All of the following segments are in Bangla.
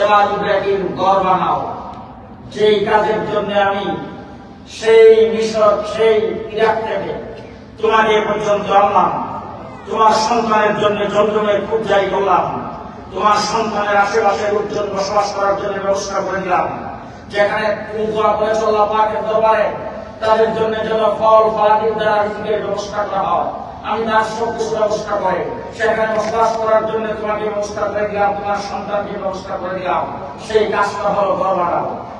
এবার ইব্রাহিম ঘর বানাও। যেই কাজের জন্য আমি সেই মিশর সেই ইরাক থেকে তোমাকে পর্যন্ত আনলাম। তোমার সন্তানের জন্য জমজমের খুব যাই করলাম। তোমার সন্তানের আশেপাশে লোকজন বসবাস করার জন্য ব্যবস্থা করে দিলাম। যেখানে তুমি করে চল্লা পাকের দরবারে, তাদের জন্য যেন ফল ফলাদির দ্বারা ব্যবস্থা করা হয়। আমি তার সব কিছু ব্যবস্থা করে। সেখানে বসবাস করার জন্য তোমাকে ব্যবস্থা করে দিলাম, তোমার সন্তানকে ব্যবস্থা করে দিলাম। সেই কাজটা হলো ঘর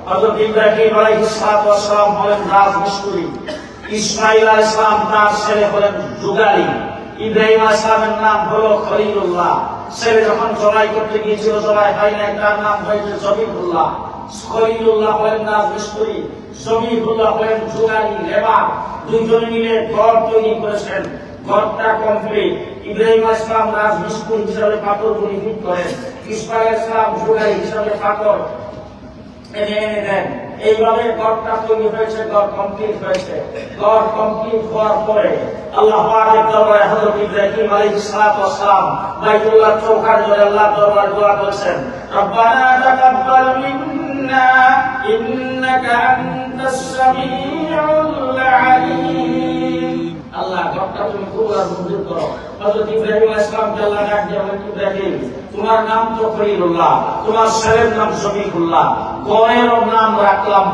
হযরত ইব্রাহিম আলাইহিস সালাতু ওয়াস সালাম হলেন রাজমিস্ত্রি। ইসমাইল আলাইহিস সালাম তার ছেলে হলেন যুগালি। ইব্রাহিম আলাইহিস নাম হলো খলিলুল্লাহ। ছেলে যখন জবাই করতে গিয়েছিল, জবাই হয় নাই, তার নাম হয়েছে খলিলুল্লাহ হলেন হলেন যুগালি দুইজনে মিলে ঘর তৈরি করেছেন। ঘরটা কমপ্লিট। ইব্রাহিম ইসলাম রাজমিস্ত্রি হিসাবে পাথর ফিট করেন। ইসমাইল ইসলাম যুগালি হিসাবে পাথর এনে এনে দেন। এইভাবে ঘরটা তৈরি হয়েছে, ঘর কমপ্লিট হয়েছে। ঘর কমপ্লিট হওয়ার পরে আল্লাহ পাকের দরবারে হযরত ইব্রাহিম আলাইহিস সালাতু ওয়াস সালাম বাইতুল্লাহ চৌকার ধরে আল্লাহ দরবারে দোয়া করেছেন, রব্বানা তাকাব্বাল মিন্না, ইন্নাকা আনতাস সামিউল আল্লাহ ঘরটা তুমি আর মঞ্জুর করো। হযরত ইব্রাহিম আলাইহিস সালামকে আল্লাহ ডাক দিয়ে বলেন, ইব্রাহিম, তোমার নাম তো খলিলুল্লাহ, তোমার ছেলের নাম শফিকুল্লাহ। গড়ের নাম রাখলাম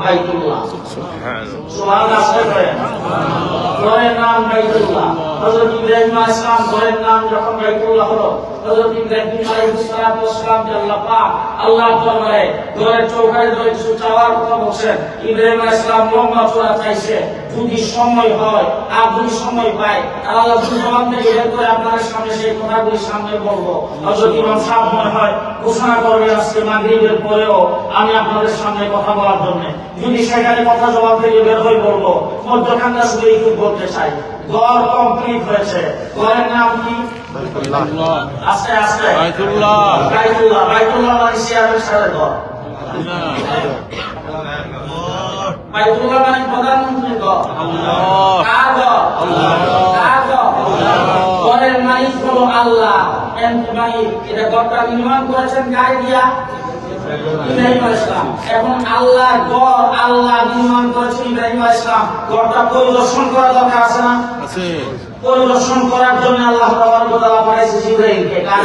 নাম হযরত ইব্রাহিম আলাইহিস সালাম গড়ের নাম যখন বাইতুল্লাহ হলো, হযরত ইব্রাহিম আলাইহিস সালাম যে আল্লাহ পাক আল্লাহ দরবারে গড়ের চৌকাঠে ধরে কিছু চাওয়ার কথা বলছেন। ইব্রাহিম আলাইহিস সালাম লম্বা চোরা চাইছে, যদি সময় হয়, আর যদি সময় পায় আল্লাহ জবান থেকে বের করে আপনাদের সামনে সেই কথাগুলি সামনে বলব। হযরত ইমাম সাহেব মনে হয়, ঘোষণা করবে আজকে মাগরিবের পরেও আমি আপনাদের সামনে কথা বলার জন্য। যদি সেখানে কথা জবাব থেকে বের হয়ে বলব, মধ্যখানটা শুধু এইটুকু বলতে চাই। ঘর কমপ্লিট হয়েছে। ঘরের নাম কি? আস্তে আস্তে। বাইতুল্লাহ। বাইতুল্লাহ বাইতুল্লাহ মানে সিয়ারের সাথে ঘর। বাইতুল্লাহ মানে প্রধানমন্ত্রীর ঘর। আল্লাহ। কার ঘর? কার ঘর? ঘরের মালিক হলো আল্লাহ। মালিক। এটা ঘরটা নির্মাণ করেছেন গায়ে দিয়া। এখন আল্লাহ গড় আল্লাহ নির্মাণ করেছেন ইব্রাহিম আলাইহিস সালাম। গড়টা পরিদর্শন করা দরকার আছে না আছে। পরিদর্শন করার জন্য আল্লাহ পাঠাইছে দেখা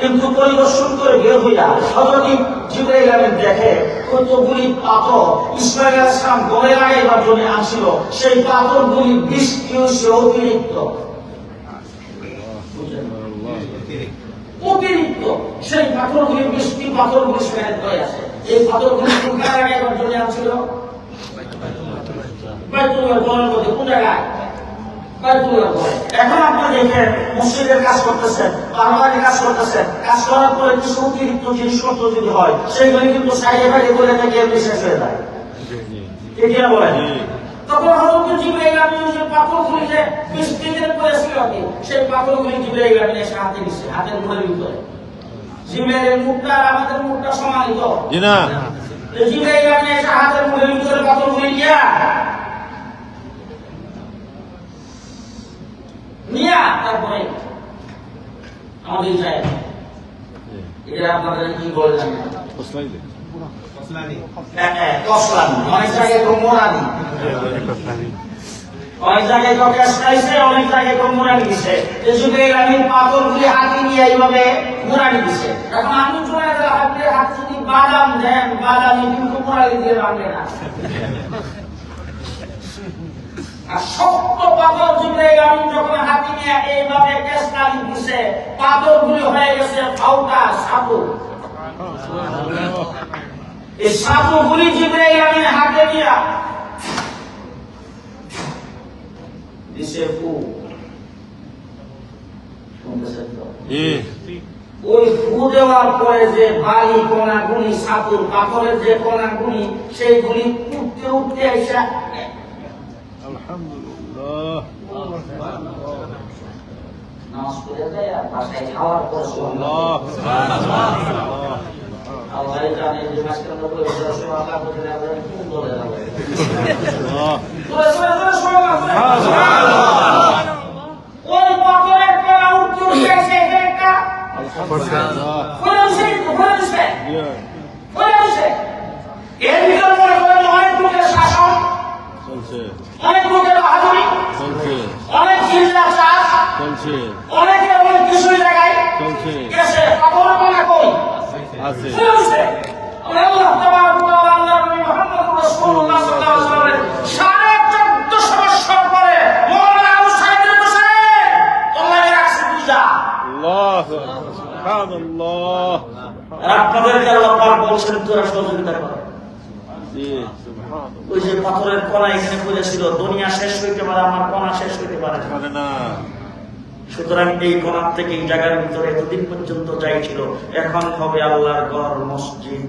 কিন্তু পরিদর্শন করে বের হইয়া হযরত জিবরাইল দেখে, কতগুলি পাথর ইসমাইল আলাইহিস সালাম ঘরে জন্য আসছিল সেই পাথরগুলি বৃষ্টি হয়েছে অতিরিক্ত অতিরিক্ত সেই পাথরগুলি বৃষ্টি পাথরগুলি সেখানে ধরে আছে। এই পাথরগুলি কোন জায়গায়? বাইতুল্লাহ ঘরে। এখন আপনি দেখেন মসজিদের কাজ করতেছেন বারবারি কাজ করতেছেন। কাজ করার পরে কিছু অতিরিক্ত জিনিসপত্র যদি হয় সেইগুলি কিন্তু সাইডে বাইরে করে থেকে এমনি শেষ হয়ে যায়। কিনা বলেন? তখন হয়তো জিব্রাইল আমিন যে পাথরগুলি যে বৃষ্টিতে পড়েছিল আপনি সেই পাথরগুলি জিব্রাইল আমিন এসে হাতে দিচ্ছে হাতের মুখের ভিতরে। জিব্রাইলের মুখটা আর আমাদের মুখটা সমানিত জি না। তো জিব্রাইল আমিন এসে হাতের মুখের ভিতরে পাথরগুলি নিয়া? নিয়া তারপরে আমাদের যায়। এটা আপনাদের কি বলে জানেন কসলানি অনেক জায়গায় মোরানি। অনেক জায়গায় তো গ্যাস খাইছে অনেক জায়গায় তো মোরানি দিছে। এই যুগে আমি পাথর গুলি হাতে নিয়ে এইভাবে মোরানি দিছে। এখন আমি চলে গেলে হাতে হাত যদি বাদাম দেন, বাদামি কিন্তু মোরানি দিয়ে ভাঙবে না। আর শক্ত পাথর যুগে আমি যখন হাতে নিয়ে এইভাবে গ্যাস কালি দিছে পাথর গুলি হয়ে গেছে ফাউটা সাবু এই সাবু গুলি জিব্রাইল আমি হাতে দিয়া জি ওই ফু দেওয়ার পরে যে বালি কোনা গুলি সাপুর পাথরের যে কোনা গুলি সেইগুলি উঠতে উঠতে এসে আলহামদুলিল্লাহ নামাজ পড়ে যায় আর বাসায় খাওয়ার পর আল্লাহ আল্লাহ জানে যে মাঝখানে নব্বই বছর সময় আমরা কোন দলে যাব ওই আল্লাহ. ফলে উঠছে। এর ভিতরে মনে করেন অনেক লোকের শাসন চলছে অনেক লোকের বাহাদুরি চলছে অনেক জিল্লা চাষ চলছে অনেকে অনেক কিছুই লাগায় চলছে কই আছে আমরা আল্লাহ তাআলা আল্লাহর নবী মুহাম্মদ রাসূলুল্লাহ সাল্লাল্লাহু আলাইহি আর আপনাদেরকে আল্লাহ পাক বলছেন তোরা সহযোগিতা কর। ওই যে পাথরের কণা এখানে পড়েছিল দুনিয়া শেষ হইতে পারে আমার কণা শেষ হইতে পারে না। সুতরাং এই কণার থেকে এই জায়গার ভিতরে এতদিন পর্যন্ত যাই ছিল এখন হবে আল্লাহর ঘর মসজিদ।